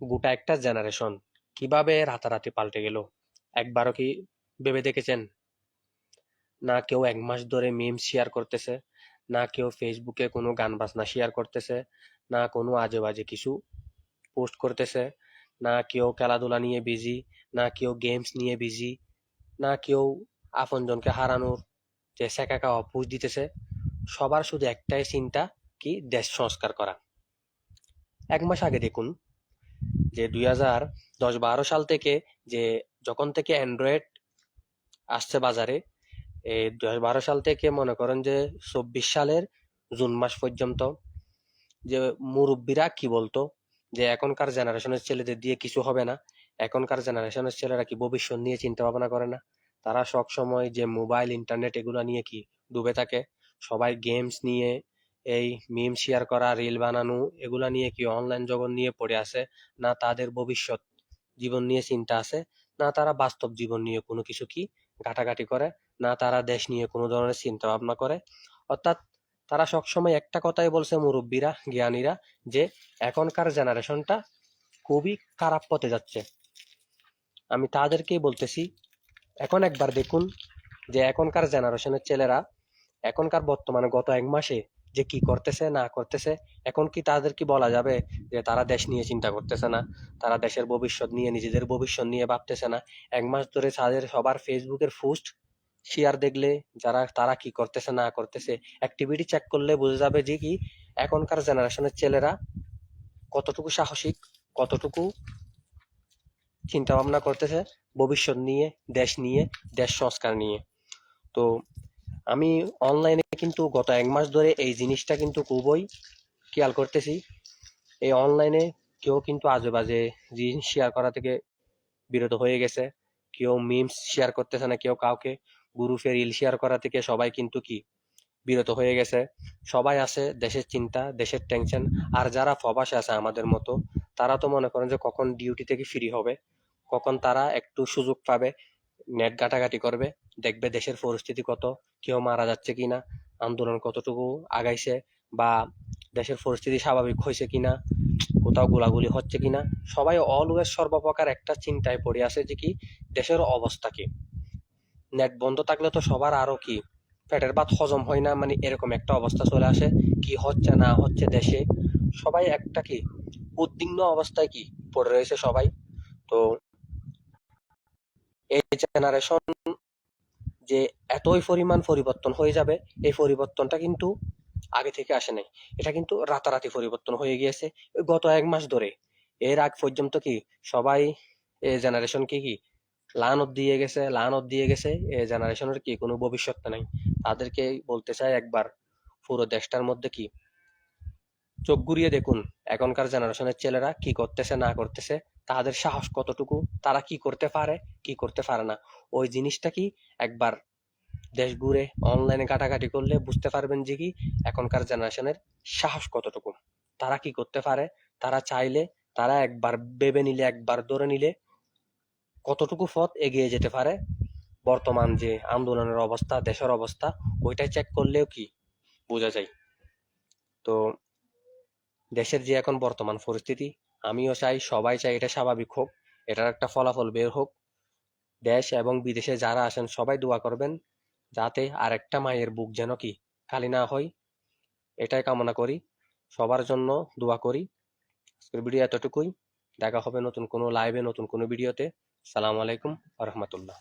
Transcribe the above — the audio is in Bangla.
গোটা একটা জেনারেশন কীভাবে রাতারাতি পাল্টে গেল? একবারও কি ভেবে দেখেছেন? না কেউ এক মাস ধরে মিম শেয়ার করতেছে, না কেউ ফেসবুকে কোনো গান বাজনা শেয়ার করতেছে, না কোনো আজে বাজে কিছু পোস্ট করতেছে, না কেউ খেলাধুলা নিয়ে বিজি না কেউ গেমস নিয়ে বিজি না কেউ আপনজনকে হারানোর যে খাওয়া পোস্ট দিতেছে, সবার শুধু একটাই চিন্তা কি দেশ সংস্কার করা? এক মাস আগে দেখুন যে দুই হাজার দশ বারো সাল থেকে যে যখন থেকে অ্যান্ড্রয়েড আসছে বাজারে, এই দু হাজার বারো সাল থেকে মনে করেন যে চব্বিশ সালের জুন মাস পর্যন্ত যে মুরব্বীরা কি বলতো, যে এখনকার জেনারেশনের ছেলেদের দিয়ে কিছু হবে না, এখনকার জেনারেশনের ছেলেরা কি ভবিষ্যৎ নিয়ে চিন্তা ভাবনা করে না? তারা সব সময় যে মোবাইল ইন্টারনেট এগুলো নিয়ে কি ডুবে থাকে? সবাই গেমস নিয়ে এই মিম শেয়ার করা রিল বানানো, এগুলা নিয়ে কি অনলাইন জগৎ নিয়ে পড়ে আছে? না তাদের ভবিষ্যৎ জীবন নিয়ে চিন্তা আছে? না তারা বাস্তব জীবন নিয়ে কোনো কিছু কি ঘাটাঘাটি করে? না তারা দেশ নিয়ে কোনো ধরনের চিন্তা ভাবনা করে? অর্থাৎ তারা সবসময় একটা কথাই বলছে মুরব্বীরা, জ্ঞানীরা, যে এখনকার জেনারেশনটা খুবই খারাপ পথে যাচ্ছে। আমি তাদেরকেই বলতেছি, এখন একবার দেখুন যে এখনকার জেনারেশনের ছেলেরা, এখনকার বর্তমানে গত এক মাসে যে কি করতেছে, না করতেছে, এখন কি তাদের কি বলা যাবে যে তারা দেশ নিয়ে চিন্তা করতেছে না? তারা দেশের ভবিষ্যৎ নিয়ে, নিজেদের ভবিষ্যৎ নিয়ে ভাবতেছে না? এক মাস ধরে তাদের সবার ফেসবুকের পোস্ট শেয়ার দেখলে যারা, তারা কি করতেছে, না করতেছে অ্যাক্টিভিটি চেক করলে বোঝা যাবে যে কি এখনকার জেনারেশনের ছেলেরা কতটুকু সাহসিক, কতটুকু চিন্তা ভাবনা করতেছে ভবিষ্যৎ নিয়ে, দেশ নিয়ে, দেশ সংস্কার নিয়ে। তো আমি অনলাইনে কিন্তু গত এক মাস ধরে এই জিনিসটা কিন্তু খুবই খেয়াল করতেছি। এই অনলাইনে কেউ কিন্তু আজে বাজে জিনিস শেয়ার করা থেকে বিরত হয়ে গেছে। কেউ মিমস শেয়ার করতেছে না, কেউ কাউকে গ্রুপে রিল শেয়ার করা থেকে সবাই কিন্তু কি বিরত হয়ে গেছে। সবাই আছে, দেশের চিন্তা, দেশের টেনশন আর যারা প্রবাসে আছে আমাদের মতো, তারা তো মনে করেন যে কখন ডিউটি থেকে ফ্রি হবে, কখন তারা একটু সুযোগ পাবে। নেট ঘাটাঘাটি করবে, দেখবে দেশের পরিস্থিতি কত, কেউ মারা যাচ্ছে কিনা, আন্দোলন কতটুকু আগাইছে বা দেশের পরিস্থিতি স্বাভাবিক হয়েছে কিনা, কোথাও গোলাগুলি হচ্ছে কিনা, সবাই অলওয়েজ সর্বপ্রকার একটা চিন্তায় পড়ে আছে যে কি, দেশের অবস্থা কি। নেট বন্ধ থাকলে তো সবার আরও কি, পেটের ভাত হজম হয় না মানে এরকম একটা অবস্থা চলে আসে, কি হচ্ছে না হচ্ছে দেশে। সবাই একটা কি, উদ্বিগ্ন অবস্থায় কি পড়ে রয়েছে সবাই। তো এই জেনারেশন যে এতই পরিমাণ পরিবর্তন হয়ে যাবে, এই পরিবর্তনটা কিন্তু আগে থেকে আসে নাই। এটা কিন্তু রাতারাতি পরিবর্তন হয়ে গিয়েছে। গত এক মাস ধরে, এর আগ পর্যন্ত কি সবাই এই জেনারেশনকে কি লানত দিয়ে গেছে, লানত দিয়ে গেছে, এই জেনারেশনের কি কোনো ভবিষ্যৎ নাই? তাদেরকে বলতে চাই একবার, পুরো দেশটার মধ্যে কি চোখ ঘুরিয়ে দেখুন, এখনকার জেনারেশনের ছেলেরা কি করতেছে, না করতেছে। তাদের সাহস কতটুকু? তারা কি করতে পারে? কি করতে পারে না? ওই জিনিসটা কি একবার দেশ ঘুরে অনলাইনে ঘাটাঘাটি করলে বুঝতে পারবেন যে কি এখনকার জেনারেশনের সাহস কতটুকু? তারা কি করতে পারে? তারা চাইলে তারা একবার ভেবে নিলে, একবার ধরে নিলে কতটুকু পথ এগিয়ে যেতে পারে? বর্তমান যে আন্দোলনের অবস্থা, দেশের অবস্থা ওইটাই চেক করলেও কি বোঝা যায়? তো দেশের যে এখন বর্তমান পরিস্থিতি আমিও চাই, সবাই চাই, এটা স্বাভাবিক হোক, এটার একটা ফলাফল বের হোক। দেশ এবং বিদেশে যারা আসেন সবাই দোয়া করবেন যাতে আরেকটা মায়ের বুক যেন কি খালি না হয়। এটাই কামনা করি, সবার জন্য দোয়া করি। আজকের ভিডিও এতটুকুই। দেখা হবে নতুন কোনো লাইভে নতুন কোনো ভিডিওতে সালাম আলাইকুম রহমতুল্লাহ।